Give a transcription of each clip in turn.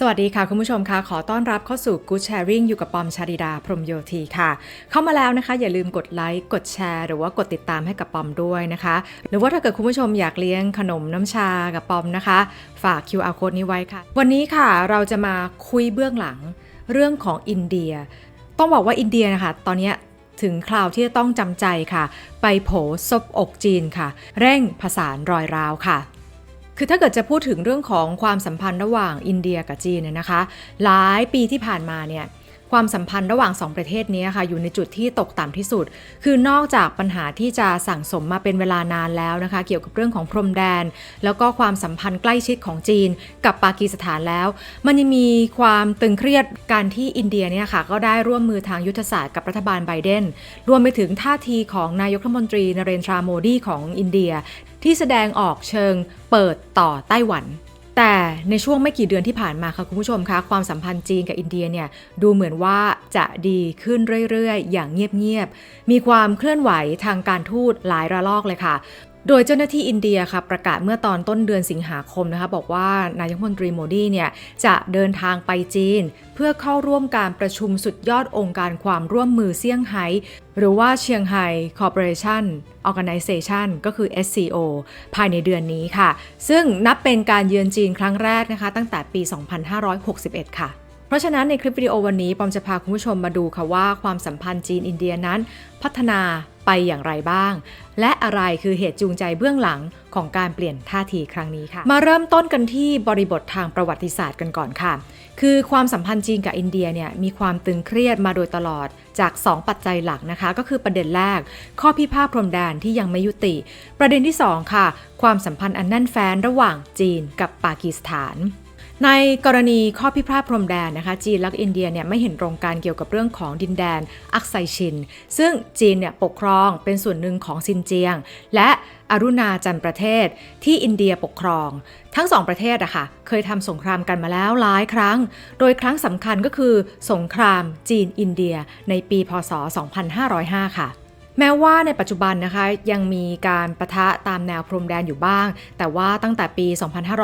สวัสดีค่ะ คุณผู้ชมค่ะ ขอต้อนรับเข้าสู่ Good Sharing อยู่กับปอมชาดิดา พรมโยธีค่ะ เข้ามาแล้วนะคะ อย่าลืมกดไลค์กดแชร์ หรือว่ากดติดตามให้กับปอมด้วยนะคะ หรือว่าถ้าเกิดคุณผู้ชมอยากเลี้ยงขนมน้ำชากับปอมนะคะ ฝาก QR code นี้ไว้ค่ะ วันนี้ค่ะเราจะมาคุยเบื้องหลังเรื่องของอินเดีย ต้องบอกว่าอินเดียนะคะ ตอนนี้ถึงคราวที่จะต้องจำใจค่ะ ไปโผซบอกจีนค่ะ เร่งผสานรอยร้าวค่ะ คือถ้าเกิดจะพูดถึงเรื่องของความสัมพันธ์ระหว่างอินเดียกับจีนเนี่ยนะคะ หลายปีที่ผ่านมาเนี่ยความสัมพันธ์ระหว่างสองประเทศนี้ค่ะอยู่ในจุดที่ตกต่ำที่สุด คือนอกจากปัญหาที่จะสั่งสมมาเป็นเวลานานแล้วนะคะ เกี่ยวกับเรื่องของพรมแดน แล้วก็ความสัมพันธ์ใกล้ชิดของจีน กับปากีสถานแล้ว มันยังมีความตึงเครียดการที่อินเดียเนี่ยค่ะก็ได้ร่วมมือทางยุทธศาสตร์กับรัฐบาลไบเดนรวมไปถึงท่าทีของนายกรัฐมนตรีนเรนทราโมดีของอินเดีย ที่แสดงออกเชิงเปิดต่อไต้หวัน แต่ในช่วงไม่กี่เดือนที่ผ่านมาค่ะคุณผู้ชมคะความสัมพันธ์จีนกับอินเดียเนี่ยดูเหมือนว่าจะดีขึ้นเรื่อยๆ อย่างเงียบๆ มีความเคลื่อนไหวทางการทูตหลายระลอกเลยค่ะ โดยเจ้าหน้าที่อินเดียค่ะประกาศเมื่อตอนต้นเดือนสิงหาคมนะคะบอกว่านายกรัฐมนตรีโมดีเนี่ยจะเดินทางไปจีน เพื่อเข้าร่วมการประชุมสุดยอดองค์การความร่วมมือเซี่ยงไฮ้หรือว่าเชียงไฮ้ Corporation Organization ก็คือ SCO ภายในเดือนนี้ค่ะ ซึ่งนับเป็นการเยือนจีนครั้งแรกนะคะ ตั้งแต่ปี 2561 ค่ะเพราะฉะนั้นในคลิปวิดีโอวันนี้ปอมจะพาคุณผู้ชมมาดูค่ะว่าความสัมพันธ์จีนอินเดียนั้น พัฒนา ไปอย่างไรบ้าง และอะไรคือเหตุจูงใจเบื้องหลังของการเปลี่ยนท่าทีครั้งนี้ค่ะ มาเริ่มต้นกันที่บริบททางประวัติศาสตร์กันก่อนค่ะ คือความสัมพันธ์จีนกับอินเดียเนี่ยมีความตึงเครียดมาโดยตลอดจาก 2 ปัจจัยหลักนะคะ ก็คือประเด็นแรก ข้อพิพาทพรมแดนที่ยังไม่ยุติ ประเด็นที่ 2 ค่ะ ความสัมพันธ์อันแน่นแฟ้นระหว่างจีนกับปากีสถาน ในกรณีข้อพิพาทพรมแดนนะคะจีนและอินเดียเนี่ยไม่เห็นตรงกันเกี่ยวกับเรื่องของดินแดนอักไซชิน ซึ่งจีนเนี่ยปกครองเป็นส่วนหนึ่งของซินเจียง และอรุณาจันประเทศที่อินเดียปกครอง ทั้งสองประเทศอะค่ะเคยทำสงครามกันมาแล้วหลายครั้ง โดยครั้งสำคัญก็คือสงครามจีนอินเดียในปีพศ 2505 ค่ะ แม้ว่าในปัจจุบันนะคะยังมีการประทะตามแนวพรมแดนอยู่บ้าง แต่ว่าตั้งแต่ปี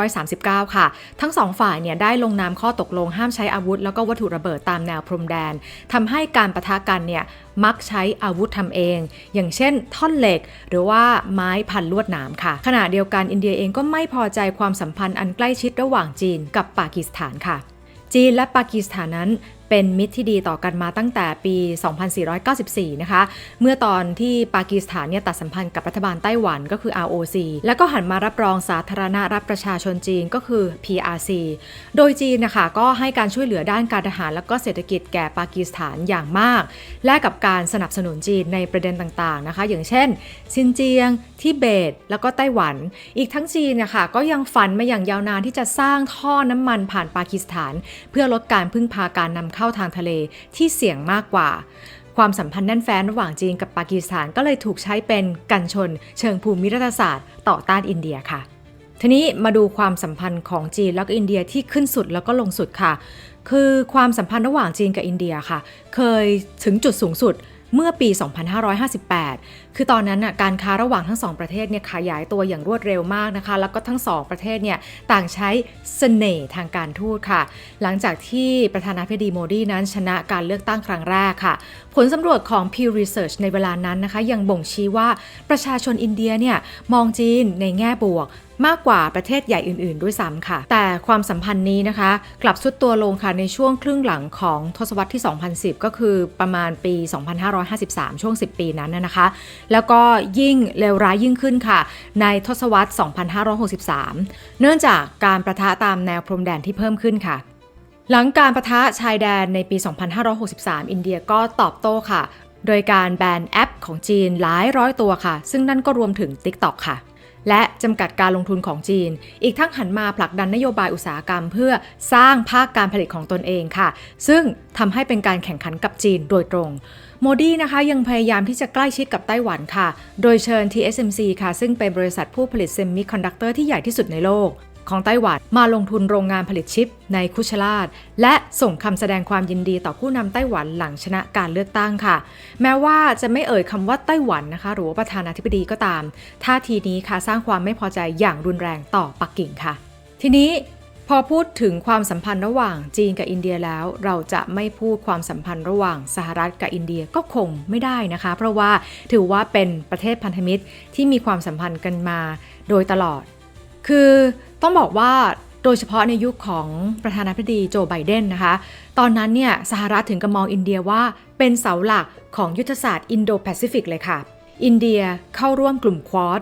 2539 ค่ะ ทั้งสองฝ่ายเนี่ยได้ลงนามข้อตกลงห้ามใช้อาวุธ แล้วก็วัตถุระเบิดตามแนวพรมแดนทำให้การประทะกันเนี่ยมักใช้อาวุธทำเอง อย่างเช่น ท่อนเหล็ก หรือว่าไม้พันลวดหนามค่ะ ขณะเดียวกันอินเดียเองก็ไม่พอใจความสัมพันธ์อันใกล้ชิดระหว่างจีนกับปากีสถานค่ะจีนและปากีสถานนั้น เป็นมิตรที่ดีต่อกันมาตั้งแต่ปี 2494 นะคะ เมื่อตอนที่ปากีสถานเนี่ยตัดสัมพันธ์กับรัฐบาลไต้หวันก็คือ ROC แล้วก็หันมารับรองสาธารณรัฐประชาชนจีนก็คือ PRC โดยจีนนะคะก็ให้การช่วยเหลือด้านการทหารและก็เศรษฐกิจแก่ปากีสถานอย่างมาก และกับการสนับสนุนจีนในประเด็นต่างๆนะคะ อย่างเช่นซินเจียงทิเบต แล้วก็ไต้หวัน อีกทั้งจีนนะคะก็ยังฝันมาอย่างยาวนานที่จะสร้างท่อน้ำมันผ่านปากีสถาน เพื่อลดการพึ่งพาการนำเข้าาทางทะเลที่เสี่ยงมากกว่า ความสัมพันธ์แน่นแฟ้นระหว่างจีนกับปากีสถานก็เลยถูกใช้เป็นกันชน เชิงภูมิรัฐศาสตร์ ต่อต้านอินเดียค่ะ ทีนี้มาดูความสัมพันธ์ของจีนแล้วก็อินเดียที่ขึ้นสุดแล้วก็ลงสุดค่ะ คือความสัมพันธ์ระหว่างจีนกับอินเดียค่ะ เคยถึงจุดสูงสุด เมื่อปี 2558 คือตอนนั้นน่ะการค้าระหว่างทั้งสองประเทศเนี่ยขยายตัวอย่างรวดเร็วมากนะคะ แล้วก็ทั้งสองประเทศเนี่ยต่างใช้เสน่ห์ทางการทูตค่ะ หลังจากที่ประธานาธิบดีโมดีนั้นชนะการเลือกตั้งครั้งแรกค่ะ ผลสำรวจของ Pew Research ในเวลานั้นนะคะ ยังบ่งชี้ว่าประชาชนอินเดียเนี่ยมองจีนในแง่บวก มากกว่าประเทศใหญ่อื่นๆ ด้วยซ้ำค่ะ แต่ความสัมพันธ์นี้นะคะ กลับสุดตัวลงค่ะในช่วงครึ่งหลังของทศวรรษที่ 2010 ก็คือประมาณปี 2553 ช่วง 10 ปีนั้นนะนะคะ แล้วก็ยิ่งเลวร้ายยิ่งขึ้นค่ะ ในทศวรรษ 2563 เนื่องจากการประทะตามแนวพรมแดนที่เพิ่มขึ้นค่ะหลังการประทะชายแดนในปี 2563 อินเดียก็ตอบโต้ค่ะ โดยการแบนแอปของจีนหลายร้อยตัวค่ะ ซึ่งนั่นก็รวมถึง TikTok ค่ะ และจำกัดการลงทุนของจีน อีกทั้งหันมาผลักดันนโยบายอุตสาหกรรม เพื่อสร้างภาคการผลิตของตนเองค่ะ ซึ่งทำให้เป็นการแข่งขันกับจีนโดยตรงโมดีนะคะยังพยายามที่จะใกล้ชิดกับไต้หวันค่ะ โดยเชิญ TSMC ค่ะ ซึ่งเป็นบริษัทผู้ผลิตเซมิคอนดักเตอร์ที่ใหญ่ที่สุดในโลก ของไต้หวันมาลงทุนโรงงานผลิตชิปในคุชลาดและส่งคำแสดงความยินดีต่อผู้นำไต้หวันหลังชนะการเลือกตั้งค่ะ แม้ว่าจะไม่เอ่ยคำว่าไต้หวันนะคะ หรือว่าประธานาธิบดีก็ตาม ท่าทีนี้ค่ะสร้างความไม่พอใจอย่างรุนแรงต่อปักกิ่งค่ะ ทีนี้พอพอพูดถึงความสัมพันธ์ระหว่างจีนกับอินเดียแล้ว เราจะไม่พูดความสัมพันธ์ระหว่างสหรัฐกับอินเดียก็คงไม่ได้นะคะ เพราะว่าถือว่าเป็นประเทศพันธมิตรที่มีความสัมพันธ์กันมาโดยตลอด คือต้องบอกว่าโดยเฉพาะในยุคของประธานาธิบดีโจไบเดนนะคะ ตอนนั้นเนี่ยสหรัฐถึงกับมองอินเดียว่าเป็นเสาหลักของยุทธศาสตร์อินโดแปซิฟิกเลยค่ะ อินเดียเข้าร่วมกลุ่มควอด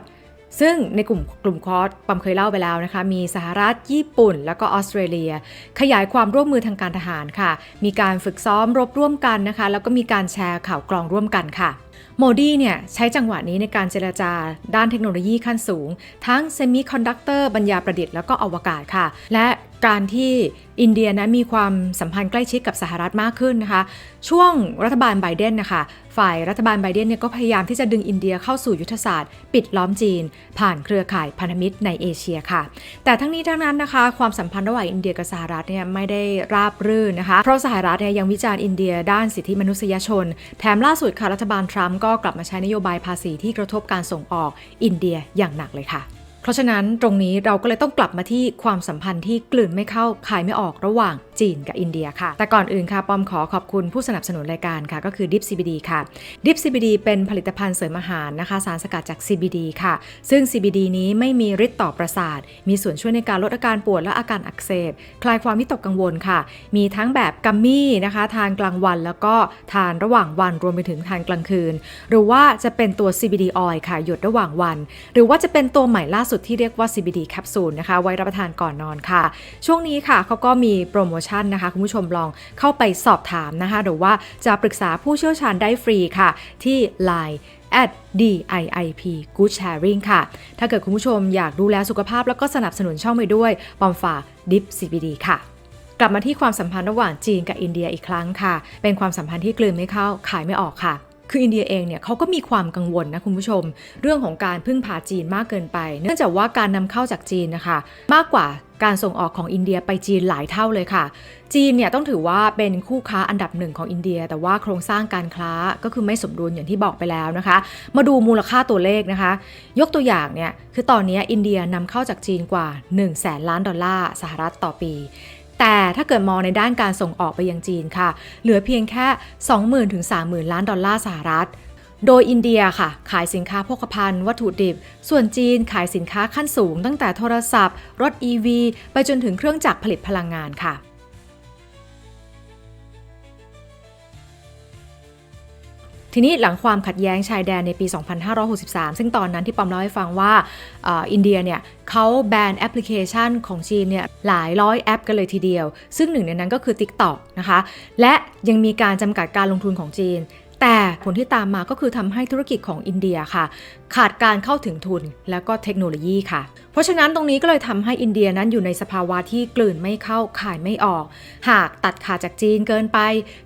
ซึ่งในกลุ่มกลุ่มควอดปอมเคยเล่าไปแล้วนะคะ มีสหรัฐญี่ปุ่น แล้วก็ออสเตรเลีย ขยายความร่วมมือทางการทหารค่ะ มีการฝึกซ้อมรบร่วมกันนะคะ แล้วก็มีการแชร์ข่าวกรองร่วมกันค่ะโมดีเนี่ยใช้จังหวะนี้ในการเจรจาด้านเทคโนโลยีขั้นสูง ทั้งเซมิคอนดักเตอร์บรรยาประดิษฐ์แล้วก็อวกาศค่ะ และการที่อินเดียนั้นมีความสัมพันธ์ใกล้ชิดกับสหรัฐมากขึ้นนะคะ ช่วงรัฐบาลไบเดนนะคะ ฝ่ายรัฐบาลไบเดนเนี่ยก็พยายามที่จะดึงอินเดียเข้าสู่ยุทธศาสตร์ ปิดล้อมจีน ผ่านเครือข่ายพันธมิตรในเอเชียค่ะ แต่ทั้งนี้ทั้งนั้นนะคะ ความสัมพันธ์ระหว่างอินเดียกับสหรัฐเนี่ยไม่ได้ราบรื่นนะคะ เพราะสหรัฐเนี่ยยังวิจารณ์อินเดียด้านสิทธิมนุษยชน แถมล่าสุดค่ะรัฐบาลทรัมป์ก็กลับมาใช้นโยบายภาษีที่กระทบการส่งออกอินเดียอย่างหนักเลยค่ะเพราะฉะนั้นตรงนี้เราก็เลยต้องกลับมาที่ความสัมพันธ์ที่กลืนไม่เข้าคายไม่ออกระหว่าง จีนกับอินเดียค่ะ แต่ก่อนอื่นค่ะปอมขอขอบคุณผู้สนับสนุนรายการค่ะ ก็คือ Dip CBD ค่ะ Dip CBD เป็นผลิตภัณฑ์เสริมอาหารนะคะ สารสกัดจาก CBD ค่ะ ซึ่ง CBD นี้ไม่มีฤทธิ์ต่อประสาท มีส่วนช่วยในการลดอาการปวดและอาการอักเสบ คลายความวิตกกังวลค่ะ มีทั้งแบบกัมมี่นะคะ ทานกลางวันแล้วก็ทานระหว่างวันรวมไปถึงทานกลางคืน หรือว่าจะเป็นตัว CBD oil ค่ะหยดระหว่างวัน หรือว่าจะเป็นตัวใหม่ล่าสุดที่เรียกว่า CBD แคปซูลนะคะ ไว้รับประทานก่อนนอนค่ะ ช่วงนี้ค่ะเขาก็มีโปรโมชั่นนะคะ คุณผู้ชมลองเข้าไปสอบถามนะคะ หรือว่าจะปรึกษาผู้เชี่ยวชาญได้ฟรีค่ะ ที่ Line at DIIP Good Sharing ค่ะ ถ้าเกิดคุณผู้ชมอยากดูแลสุขภาพแล้วก็สนับสนุนช่องไปด้วยปอมฝาก Dip CBD ค่ะกลับมาที่ความสัมพันธ์ระหว่างจีนกับอินเดียอีกครั้งค่ะ เป็นความสัมพันธ์ที่กลืนไม่เข้าขายไม่ออกค่ะ คืออินเดียเองเนี่ยเขาก็มีความกังวลนะคุณผู้ชม เรื่องของการพึ่งพาจีนมากเกินไป เนื่องจากว่าการนำเข้าจากจีนนะคะ มากกว่าการส่งออกของอินเดียไปจีนหลายเท่าเลยค่ะ จีนเนี่ยต้องถือว่าเป็นคู่ค้าอันดับหนึ่งของอินเดีย แต่ว่าโครงสร้างการค้าก็คือไม่สมดุลอย่างที่บอกไปแล้วนะคะ มาดูมูลค่าตัวเลขนะคะ ยกตัวอย่างเนี่ยคือตอนนี้อินเดียนำเข้าจากจีนกว่า1แสนล้านดอลลาร์สหรัฐต่อปี แต่ถ้าเกิดมองในด้านการส่งออกไปยังจีนค่ะ เหลือเพียงแค่ 20,000ถึง30,000 ล้านดอลลาร์สหรัฐ โดยอินเดียค่ะ ขายสินค้าโภคภัณฑ์ วัตถุดิบ ส่วนจีนขายสินค้าขั้นสูง ตั้งแต่โทรศัพท์ รถ EV ไปจนถึงเครื่องจักรผลิตพลังงานค่ะ ทีนี้หลังความขัดแย้งชายแดนในปี 2563 ซึ่งตอนนั้นที่ปอมเล่าให้ฟังว่าอ่ออินเดียเนี่ยเขาแบนแอปพลิเคชันของจีนเนี่ยหลายร้อยแอปกันเลยทีเดียว ซึ่งหนึ่งในนั้นก็คือ TikTok นะคะ และยังมีการจำกัดการลงทุนของจีน แต่ผลที่ตามมาก็คือทำให้ธุรกิจของอินเดียค่ะ ขาดการเข้าถึงทุนและก็เทคโนโลยีค่ะ เพราะฉะนั้นตรงนี้ก็เลยทำให้อินเดียนั้นอยู่ในสภาวะที่กลืนไม่เข้าขายไม่ออก หากตัดขาดจากจีนเกินไป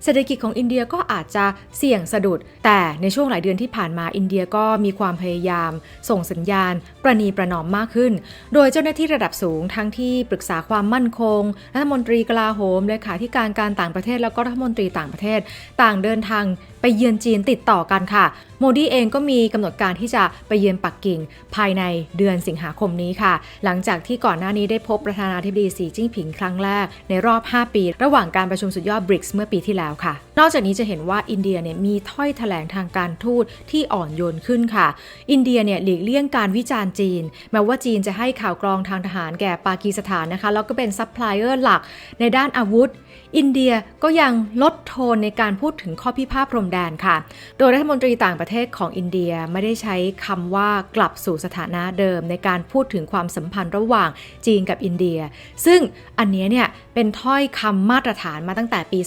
เศรษฐกิจของอินเดียก็อาจจะเสี่ยงสะดุด แต่ในช่วงหลายเดือนที่ผ่านมาอินเดียก็มีความพยายาม ส่งสัญญาณ ประนีประนอมมากขึ้น โดยเจ้าหน้าที่ระดับสูงทั้งที่ปรึกษาความมั่นคงรัฐมนตรีกลาโหมเลขาธิการการต่างประเทศแล้วก็รัฐมนตรีต่างประเทศ ต่างเดินทาง ไปเยือนจีนติดต่อกันค่ะ โมดีเองก็มีกำหนดการที่จะไปเยือนปักกิ่งภายในเดือนสิงหาคมนี้ค่ะ หลังจากที่ก่อนหน้านี้ได้พบประธานาธิบดีสีจิ้งผิงครั้งแรกในรอบ 5 ปี ระหว่างการประชุมสุดยอดบริกส์เมื่อปีที่แล้วค่ะ นอกจากนี้จะเห็นว่าอินเดียเนี่ยมีถ้อยแถลงทางการทูตที่อ่อนโยนขึ้นค่ะ อินเดียเนี่ยหลีกเลี่ยงการวิจารณ์จีน แม้ว่าจีนจะให้ข่าวกรองทางทหารแก่ปากีสถานนะคะ แล้วก็เป็นซัพพลายเออร์หลักในด้านอาวุธ อินเดียก็ยังลดโทนในการพูดถึงข้อพิพาทพรมแดนค่ะ โดยรัฐมนตรีต่างประเทศของอินเดียไม่ได้ใช้คำว่ากลับสู่สถานะเดิม ในการพูดถึงความสัมพันธ์ระหว่างจีนกับอินเดีย ซึ่งอันนี้เนี่ยเป็นถ้อยคำมาตรฐานมาตั้งแต่ปี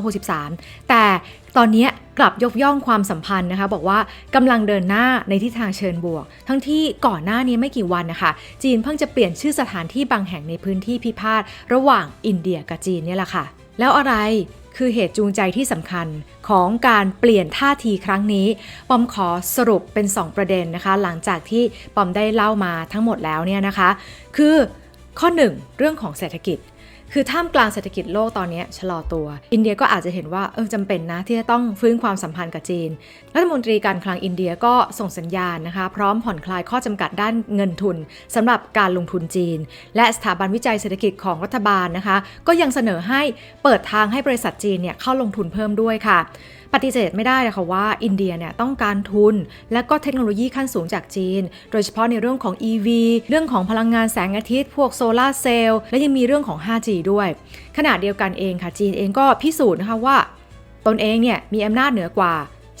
2563แต่ตอนนี้กลับยกย่องความสัมพันธ์นะคะ บอกว่ากำลังเดินหน้าในทิศทางเชิญบวก ทั้งที่ก่อนหน้านี้ไม่กี่วันนะคะ จีนเพิ่งจะเปลี่ยนชื่อสถานที่บางแห่งในพื้นที่พิพาทระหว่างอินเดียกับจีนเนี่ยแหละค่ะ แล้วอะไรคือเหตุจูงใจที่สำคัญของการเปลี่ยนท่าทีครั้งนี้ ปอมขอสรุปเป็น 2 ประเด็นนะคะ หลังจากที่ปอมได้เล่ามาทั้งหมดแล้วเนี่ยนะคะ คือข้อ 1 เรื่องของเศรษฐกิจ คือท่ามกลางเศรษฐกิจโลกตอนนี้ชะลอตัว อินเดียก็อาจจะเห็นว่าเออจำเป็นนะที่จะต้องฟื้นความสัมพันธ์กับจีน รัฐมนตรีการคลังอินเดียก็ส่งสัญญาณนะคะ พร้อมผ่อนคลายข้อจำกัดด้านเงินทุนสำหรับการลงทุนจีน และสถาบันวิจัยเศรษฐกิจของรัฐบาลนะคะ ก็ยังเสนอให้เปิดทางให้บริษัทจีนเนี่ยเข้าลงทุนเพิ่มด้วยค่ะ ปฏิเสธไม่ได้เลยค่ะว่าอินเดียเนี่ยต้องการทุน และก็เทคโนโลยีขั้นสูงจากจีน โดยเฉพาะในเรื่องของ EV เรื่องของพลังงานแสงอาทิตย์ พวกโซลาร์เซลล์และยังมีเรื่องของ 5G ด้วย ขณะเดียวกันเองค่ะจีนเองก็พิสูจน์นะคะว่า ตนเองเนี่ยมีอำนาจเหนือกว่า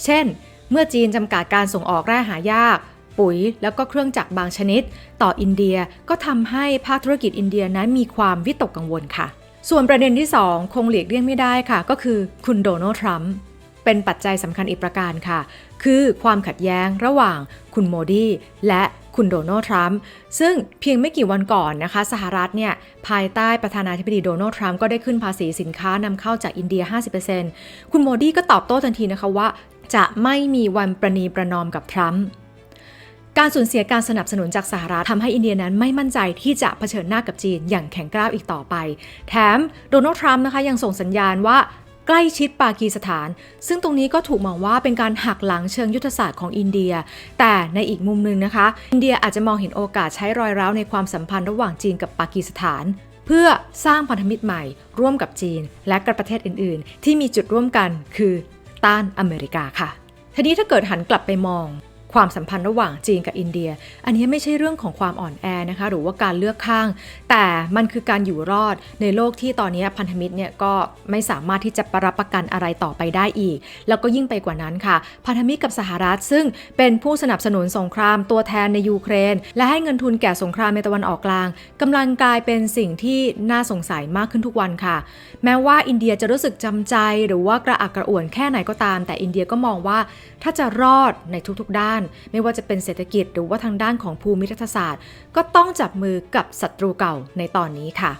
เช่น เมื่อจีนจำกัดการส่งออกแร่หายากปุ๋ยแล้วก็เครื่องจักรบางชนิด ต่ออินเดียก็ทำให้ภาคธุรกิจอินเดียนั้นมีความวิตกกังวลค่ะ ส่วนประเด็นที่ 2 คงหลีกเลี่ยงไม่ได้ค่ะ ก็คือคุณโดนัลด์ทรัมป์ เป็นปัจจัยสำคัญอีกประการค่ะ คือความขัดแย้งระหว่างคุณโมดีและคุณโดนัลด์ทรัมป์ซึ่งเพียงไม่กี่วันก่อนนะคะ สหรัฐเนี่ยภายใต้ประธานาธิบดีโดนัลด์ทรัมป์ก็ได้ขึ้นภาษีสินค้านำเข้าจากอินเดีย 50%คุณโมดีก็ตอบโต้ทันทีนะคะว่า จะไม่มีวันประนีประนอมกับทรัมป์การสูญเสียการสนับสนุนจากสหรัฐทำให้อินเดียนั้นไม่มั่นใจที่จะเผชิญหน้ากับจีนอย่างแข็งกร้าวอีกต่อไป แถมโดนัลด์ทรัมป์นะคะยังส่งสัญญาณว่า ใกล้ชิดปากีสถาน ซึ่งตรงนี้ก็ถูกมองว่าเป็นการหักหลังเชิงยุทธศาสตร์ของอินเดีย แต่ในอีกมุมหนึ่งนะคะ อินเดียอาจจะมองเห็นโอกาสใช้รอยร้าวในความสัมพันธ์ระหว่างจีนกับปากีสถานเพื่อสร้างพันธมิตรใหม่ ร่วมกับจีน และกับประเทศอื่น ๆ ที่มีจุดร่วมกันคือต้านอเมริกาค่ะ ทีนี้ถ้าเกิดหันกลับไปมอง ความสัมพันธ์ระหว่างจีนกับอินเดีย อันนี้ไม่ใช่เรื่องของความอ่อนแอนะคะหรือว่าการเลือกข้าง แต่มันคือการอยู่รอดในโลกที่ตอนนี้พันธมิตรเนี่ยก็ไม่สามารถที่จะประรับประกันอะไรต่อไปได้อีก แล้วก็ยิ่งไปกว่านั้นค่ะ พันธมิตรกับสหรัฐซึ่งเป็นผู้สนับสนุนสงครามตัวแทนในยูเครน และให้เงินทุนแก่สงครามในตะวันออกกลางกำลังกลายเป็นสิ่งที่น่าสงสัยมากขึ้นทุกวันค่ะ แม้ว่าอินเดียจะรู้สึกจำใจหรือว่ากระอักกระอ่วนแค่ไหนก็ตาม แต่อินเดียก็มองว่าถ้าจะรอดในทุกๆด้านไม่ว่าจะเป็นเศรษฐกิจหรือว่าทางด้านของภูมิรัฐศาสตร์ ก็ต้องจับมือกับศัตรูเก่าในตอนนี้ค่ะ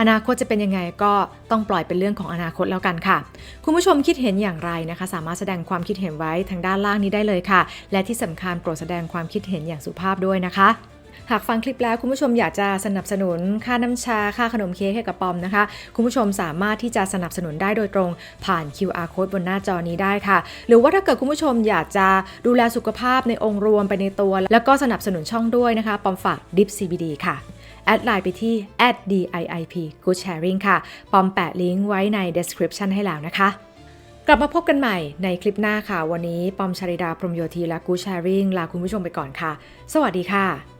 อนาคตจะเป็นยังไงก็ต้องปล่อยเป็นเรื่องของอนาคตแล้วกันค่ะ คุณผู้ชมคิดเห็นอย่างไรนะคะ สามารถแสดงความคิดเห็นไว้ทางด้านล่างนี้ได้เลยค่ะ และที่สำคัญโปรดแสดงความคิดเห็นอย่างสุภาพด้วยนะคะ หากฟังคลิปแล้วคุณผู้ชมอยากจะสนับสนุนค่าน้ำชาค่าขนมเค้กให้กับปอมนะคะ คุณผู้ชมสามารถที่จะสนับสนุนได้โดยตรงผ่าน QR code บนหน้าจอนี้ได้ค่ะ หรือว่าถ้าเกิดคุณผู้ชมอยากจะดูแลสุขภาพในองค์รวมไปในตัว แล้วก็สนับสนุนช่องด้วยนะคะปอมฝาก Dip CBD ค่ะแอดไลน์ไปที่ @diip good sharing ค่ะ ปอมแปะลิงก์ไว้ใน description ให้แล้วนะคะ กลับมาพบกันใหม่ในคลิปหน้าค่ะ วันนี้ปอมชริดาพรมโยธีและกูแชริงลาคุณผู้ชมไปก่อนค่ะ สวัสดีค่ะ